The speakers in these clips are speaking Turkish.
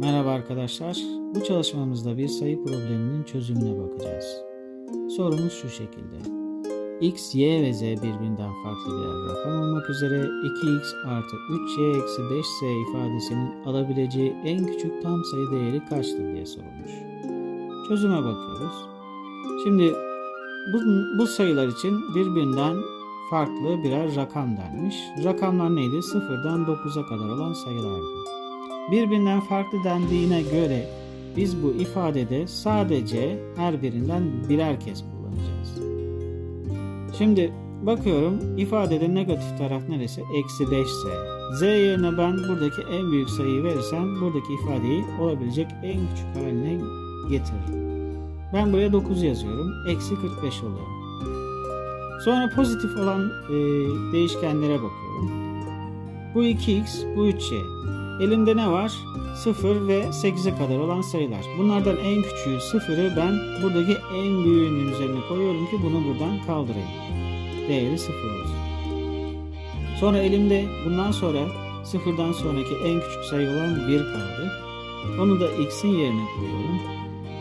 Merhaba arkadaşlar. Bu çalışmamızda bir sayı probleminin çözümüne bakacağız. Sorumuz şu şekilde. x, y ve z birbirinden farklı birer rakam olmak üzere 2x artı 3y eksi 5z ifadesinin alabileceği en küçük tam sayı değeri kaçtır diye sorulmuş. Çözüme bakıyoruz. Şimdi bu, bu sayılar için birbirinden farklı birer rakam denmiş. Rakamlar neydi? 0'dan 9'a kadar olan sayılardı. Birbirinden farklı dendiğine göre biz bu ifadede sadece her birinden birer kez kullanacağız. Şimdi bakıyorum ifadede negatif taraf neresi? Eksi 5 z. z yerine ben buradaki en büyük sayıyı verirsem buradaki ifadeyi olabilecek en küçük haline getiririm. Ben buraya 9 yazıyorum. Eksi 45 oluyor. Sonra pozitif olan e, değişkenlere bakıyorum. Bu 2x, bu 3y. Elimde ne var? 0 ve 8'e kadar olan sayılar. Bunlardan en küçüğü 0'ı ben buradaki en büyüğünün üzerine koyuyorum ki bunu buradan kaldırayım. Değeri 0 olsun. Sonra elimde bundan sonra 0'dan sonraki en küçük sayı olan 1 kaldı. Onu da x'in yerine koyuyorum.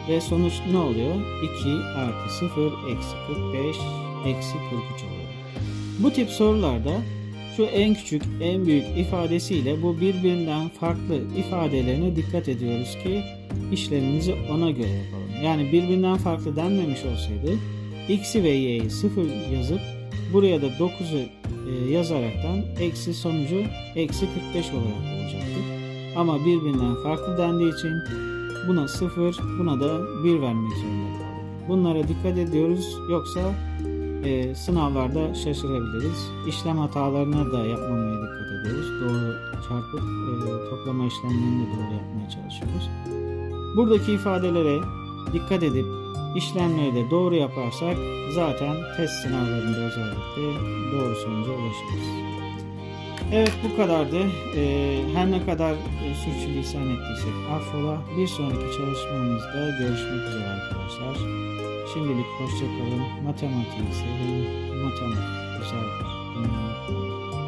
Ve sonuç ne oluyor? 2 artı 0 eksi 45 eksi 43 oluyor. Bu tip sorularda şu en küçük, en büyük ifadesiyle bu birbirinden farklı ifadelerine dikkat ediyoruz ki işlemimizi ona göre yapalım. Yani birbirinden farklı denmemiş olsaydı x'i ve y'yi 0 yazıp buraya da 9'u e, yazaraktan eksi sonucu eksi 45 olarak bulacaktık. Ama birbirinden farklı dendiği için buna 0, buna da 1 vermek zorunda kaldık. Bunlara dikkat ediyoruz yoksa e, sınavlarda şaşırabiliriz. İşlem hatalarına da yapmamaya dikkat ediyoruz. Doğru çarpıp e, toplama işlemlerini de doğru yapmaya çalışıyoruz. Buradaki ifadelere dikkat edip işlemleri de doğru yaparsak zaten test sınavlarında özellikle doğru sonuca ulaşırız. Evet bu kadardı. Ee, her ne kadar e, sürçülisan ettiysek affola. Bir sonraki çalışmamızda görüşmek üzere arkadaşlar. Şimdilik hoşçakalın. Matematiği sevin. Matematik güzeldir. Dünyanın